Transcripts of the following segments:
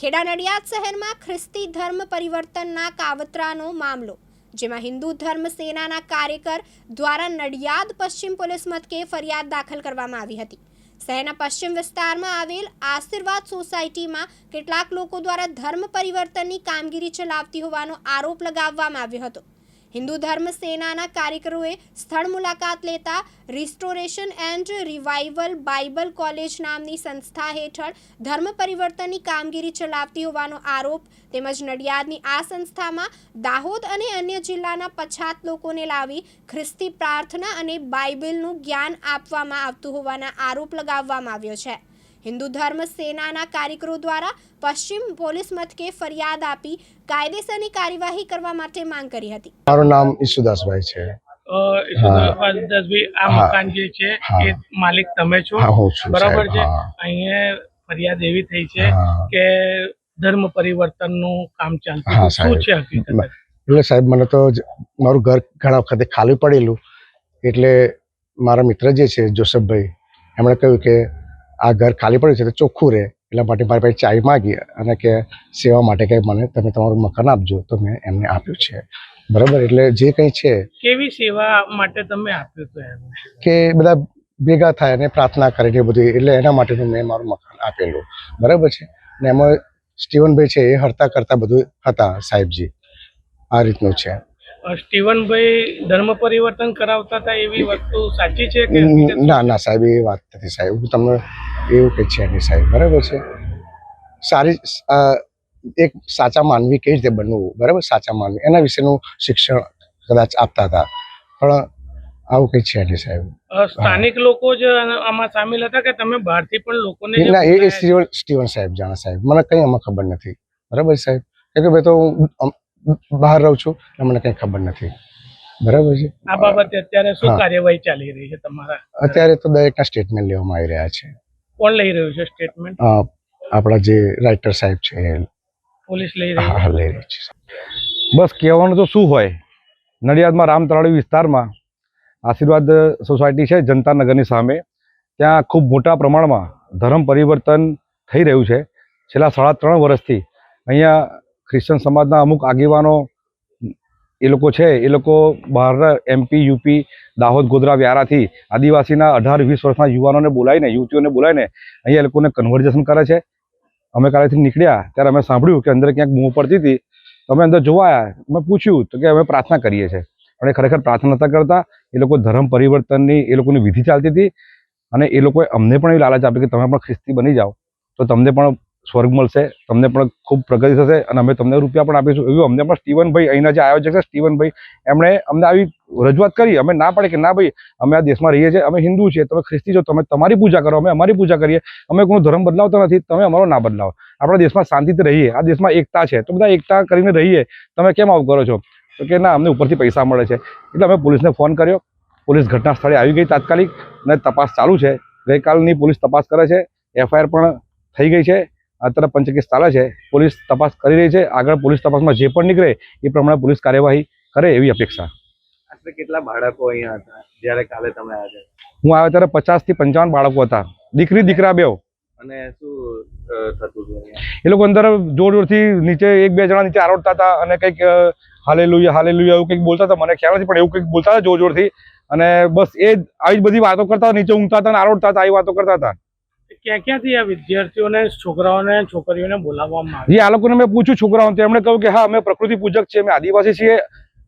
ખેડા નડિયાદ શહેરમાં ખ્રિસ્તી ધર્મ પરિવર્તનના કાવતરાનો મામલો, જેમાં હિન્દુ ધર્મ સેનાના કાર્યકર દ્વારા નડિયાદ પશ્ચિમ પોલીસ મથકે ફરિયાદ દાખલ કરવામાં આવી હતી. શહેરના પશ્ચિમ વિસ્તારમાં આવેલ આશીર્વાદ સોસાયટીમાં કેટલાક લોકો દ્વારા ધર્મ પરિવર્તનની કામગીરી ચલાવતી હોવાનો આરોપ લગાવવામાં આવ્યો હતો. હિન્દુ ધર્મ સેનાના કાર્યકરોએ સ્થળ મુલાકાત લેતા restoration and revival Bible college નામની સંસ્થા હેઠળ ધર્મ પરિવર્તનની કામગીરી ચલાવતી હોવાનો આરોપ, તેમજ નડિયાદની આ સંસ્થામાં દાહોદ અને અન્ય જિલ્લાના પછાત લોકોને લાવી ખ્રિસ્તી પ્રાર્થના અને બાઇબલનું જ્ઞાન આપવામાં આવતું હોવાના આરોપ લગાવવામાં આવ્યો છે. હિન્દુ ધર્મ સેનાના કાર્યકરો દ્વારા પશ્ચિમ પોલીસ મથકે ફરિયાદ આપી કાયદેસરની કાર્યવાહી કરવા માટે માંગ કરી હતી. મારું નામ ઈસુદાસભાઈ છે. ઈશુદાસભાઈ, આ મકાન જે છે એ માલિક તમે છો? બરાબર છે? અહીંયા ફરિયાદ એવી થઈ છે કે ધર્મ પરિવર્તનનું કામ ચાલતું શું સાહેબ. છે હકીકત? એટલે સાહેબ મને તો મારું ઘર ઘણા વખતે ખાલી પડેલું. એટલે મારા મિત્ર જે છે જોસફભાઈ એમણે કહ્યું કે આ ઘર ખાલી પડ્યું છે તો ચોખ્ખું રહે. એટલા માટે મારી પાસે ચાવી માગી અને કે સેવા માટે કે મને તમે તમારું મકાન આપજો તો મેં એમને આપ્યું છે. બરાબર? એટલે જે કંઈ છે કેવી સેવા માટે તમે આપ્યું તો એમને? કે બધા ભેગા થાય અને પ્રાર્થના કરે ને એ બધું. એટલે એના માટેનું મેં મારું મકાન આપેલું. બરાબર છે? ને એમાં સ્ટીવનભાઈ છે એ હરતા કરતા બધું હતા સાહેબજી. આ રીતનું છે. સ્ટીવનભાઈ ધર્મ પરિવર્તન કરાવતા હતા એવી વસ્તુ સાચી છે કે ના ના સાહેબ એ વાત નથી સાહેબ. હું તમને એવું કંઈ છે નહીં સાહેબ. બરાબર છે? સારી એક સાચા માનવી કઈ રીતે બનવું? બરાબર? સાચા માનવી. એના વિશેનું શિક્ષણ કદાચ આપતા હતા. પણ આવું કંઈ છે નહીં સાહેબ. સ્થાનિક લોકો જ આમાં સામેલ હતા કે તમે બહારથી પણ લોકોને ના એ? સ્ટીવન સ્ટીવન સાહેબ જાણે સાહેબ. મને કંઈ આમાં ખબર નથી. બરાબર સાહેબ? કે ભાઈ તો હું બહાર રહું છું એટલે મને કંઈ ખબર નથી. બરાબર છે? આ બાબતે અત્યારે શું. કાર્યવાહી ચાલી રહી છે તમારા? અત્યારે તો દરેકના સ્ટેટમેન્ટ લેવામાં આવી રહ્યા છે. કોણ લઈ રહ્યું છે સ્ટેટમેન્ટ આપણા જે રાઇટર સાહેબ છે પોલીસ લઈ રહી હા લઈ રહી છે. બસ કહેવાનું તો શું હોય નડિયાદમાં રામતરાળી વિસ્તારમાં આશીર્વાદ સોસાયટી છે જનતા નગરની સામે. ત્યાં ખૂબ મોટા પ્રમાણમાં ધર્મ પરિવર્તન થઈ રહ્યું છે. છેલ્લા સાડા ત્રણ વર્ષથી અહીંયા ખ્રિશ્ચન સમાજના અમુક આગેવાનો એ લોકો છે, એ લોકો બહારના એમપી યુપી દાહોદ, ગોધરા, વ્યારાથી આદિવાસીના અઢાર, વીસ વર્ષના યુવાનોને બોલાવીને, યુવતીઓને બોલાવીને અહીંયા એ લોકોને કન્વર્ઝેશન કરે છે. અમે કાલેથી નીકળ્યા, ત્યારે અમે સાંભળ્યું કે અંદર ક્યાંક બૂમો પડતી હતી. તો અમે અંદર જોવા આવ્યા મેં પૂછ્યું તો કે અમે પ્રાર્થના કરીએ છીએ. એ ખરેખર પ્રાર્થના નતા કરતા. એ લોકો ધર્મ પરિવર્તનની, એ લોકોની વિધિ ચાલતી હતી. અને એ લોકોએ અમને પણ એવી લાલચ આપી કે તમે પણ ખ્રિસ્તી બની જાઓ. તો તમને પણ સ્વર્ગ મળશે, તમને પણ ખૂબ પ્રગતિ થશે અને અમે તમને રૂપિયા પણ આપીશું. એવું અમને પણ સ્ટીવનભાઈ અહીંના જે આયોજક છે, સ્ટીવનભાઈ, એમણે અમને આવી રજૂઆત કરી. અમે ના પાડી કે ના ભાઈ, અમે આ દેશમાં રહીએ છીએ, અમે હિન્દુ છીએ, તમે ખ્રિસ્તી છો, તમે તમારી પૂજા કરો, અમે અમારી પૂજા કરીએ. અમે કોઈ ધર્મ બદલાવતા નથી, તમે અમારો ના બદલાવો. આપણા દેશમાં શાંતિથી રહીએ, આ દેશમાં એકતા છે. તો બધા એકતા કરીને રહીએ. તમે કેમ આવું કરો છો? તો કે ના, અમને ઉપરથી પૈસા મળે છે. એટલે અમે પોલીસને ફોન કર્યો. પોલીસ ઘટના સ્થળે આવી ગઈ તાત્કાલિક અને તપાસ ચાલુ છે. ગઈકાલની પોલીસ તપાસ કરે છે. એફઆઈઆર પણ થઈ ગઈ છે. અત્યારે પંચકેસ ચાલે છે. પોલીસ તપાસ કરી રહી છે. આગળ પોલીસ તપાસમાં જે પણ નીકળે એ પ્રમાણે પોલીસ કાર્યવાહી કરે એવી અપેક્ષા. આશરે કેટલા બાળકો અહીંયા હતા? જ્યારે કાલે તમે આવ્યા હું આવ્યો ત્યારે પચાસથી પંચાવન બાળકો હતા. દીકરી દીકરા બે અને શું થતું હતું એ લોકો અંદર જોર જોરથી નીચે એક બે જણા નીચે આરોટતા હતા અને કંઈક હાલે લુયા હાલે લુયા એવું કંઈક બોલતા હતા. મને ખ્યાલ નથી પણ એવું કંઈક બોલતા હતા જોર જોરથી અને બસ એ આવી બધી વાતો કરતા નીચે ઊંઘતા હતા અને આરોડતા હતા આવી વાતો કરતા હતા. ક્યાં ક્યાંથી આ વિદ્યાર્થીઓને છોકરાઓને છોકરીઓને બોલાવવામાં આવે? આ લોકોને મેં પૂછ્યું છોકરાઓને તેમણે એમણે કહ્યું કે હા અમે પ્રકૃતિ પૂજક છીએ અમે આદિવાસી છીએ.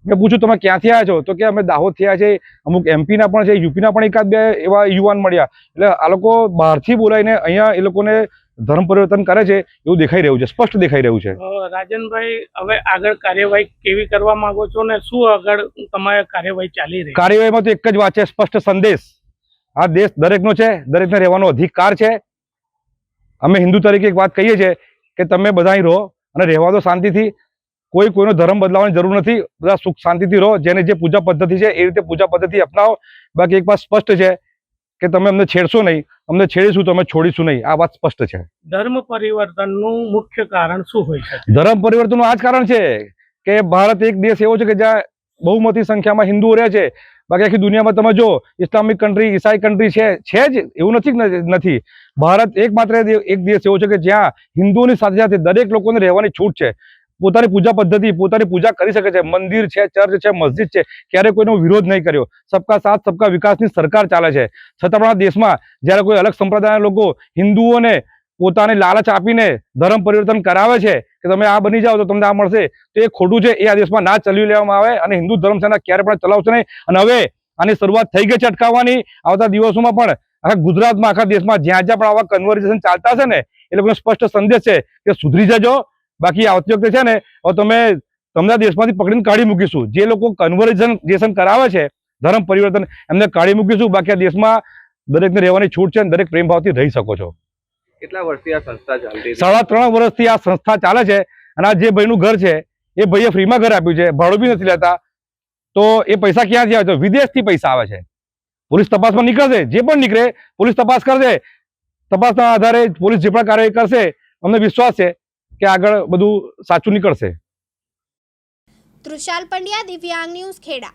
મેં પૂછ્યું તમે ક્યાંથી આવ્યા છો? તો કે અમે દાહોદ થયા છે અમુક એમપીના પણ છે યુપીના પણ એકાદ બે એવા યુવાન મળ્યા. એટલે આ લોકો બહારથી બોલાવીને અહીંયા એ લોકોને ધર્મ પરિવર્તન કરે છે એવું દેખાઈ રહ્યું છે સ્પષ્ટ દેખાઈ રહ્યું છે. રાજનભાઈ હવે આગળ કાર્યવાહી કેવી કરવા માંગો છો ને શું આગળ તમારે કાર્યવાહી ચાલી રહી કાર્યવાહીમાં તો એક જ વાત છે સ્પષ્ટ સંદેશ. આ દેશ દરેકનો છે દરેકને રહેવાનો અધિકાર છે. અમે હિન્દુ તરીકે એક વાત કહીએ છીએ કે તમે બધા અહીં રહો અને રહેવા દો શાંતિથી. કોઈ કોઈનો ધર્મ બદલાવાની જરૂર નથી. બધા સુખ શાંતિથી રહો. જેને જે પૂજા પદ્ધતિ છે એ રીતે પૂજા પદ્ધતિ અપનાવો. બાકી એક વાત સ્પષ્ટ છે કે તમે અમને છેડશો નહીં. અમને છેડીશું તો અમે છોડીશું નહીં. આ વાત સ્પષ્ટ છે. ધર્મ પરિવર્તનનું મુખ્ય કારણ શું હોય છે ધર્મ પરિવર્તનનું આ જ કારણ છે કે ભારત એક દેશ એવો છે કે જ્યાં બહુમતી સંખ્યામાં હિન્દુઓ રહે છે. બાકી આખી દુનિયામાં તમે જો ઇસ્લામિક કન્ટ્રી ઈસાઈ કન્ટ્રી છે છે જ, એવું નથી નથી. ભારત એકમાત્ર એક દેશ એવો છે કે જ્યાં હિન્દુઓની સાથે સાથે દરેક લોકોને રહેવાની છૂટ છે. પોતાની પૂજા પદ્ધતિ, પોતાની પૂજા કરી શકે છે. મંદિર છે, ચર્ચ છે, મસ્જિદ છે, ક્યારે કોઈનો વિરોધ નહીં કર્યો. સબકા સાથ, સબકા વિકાસની સરકાર ચાલે છે. છતાં પણ દેશમાં જ્યારે કોઈ અલગ સંપ્રદાયના લોકો હિન્દુઓને પોતાની લાલચ આપીને ધર્મ પરિવર્તન કરાવે છે કે તમે આ બની જાઓ તો તમને આ મળશે, તો એ ખોટું છે, એ આ દેશમાં ના ચલાવી લેવામાં આવે અને હિન્દુ ધર્મ સેના ક્યારે પણ ચલાવશે નહીં. અને હવે આની શરૂઆત થઈ ગઈ છે અટકાવવાની. આવતા દિવસોમાં પણ આખા ગુજરાતમાં, આખા દેશમાં જ્યાં જ્યાં પણ આવા કન્વર્ઝેશન ચાલતા છે ને, એ લોકોનો સ્પષ્ટ સંદેશ છે કે સુધરી જજો. બાકી આવતી વખતે છે ને, હવે તમે તમને દેશમાંથી પકડીને કાઢી મૂકીશું. જે લોકો કન્વર્ઝેશન કરાવે છે, ધર્મ પરિવર્તન, એમને કાઢી મૂકીશું. બાકી આ દેશમાં દરેકને રહેવાની છૂટ છે અને દરેક પ્રેમભાવથી રહી શકો છો. કેટલા વર્ષથી આ સંસ્થા ચાલતી સાડા ત્રણ વર્ષથી આ સંસ્થા ચાલે છે અને આ જે ભાઈનું ઘર છે એ ભાઈએ ફ્રીમાં ઘર આપ્યું છે ભાડું બી નથી લેતા. તો એ પૈસા ક્યાંથી આવે છે? વિદેશથી પૈસા આવે છે. પોલીસ તપાસમાં નીકળશે જે પણ નીકળે પોલીસ તપાસ કરશે. તપાસના આધારે પોલીસ જે પણ કાર્યવાહી કરશે અમને વિશ્વાસ છે કે આગળ બધું સાચું નીકળશે. તૃષાલ પંડ્યા દિવ્યાંગ ન્યૂઝ ખેડા.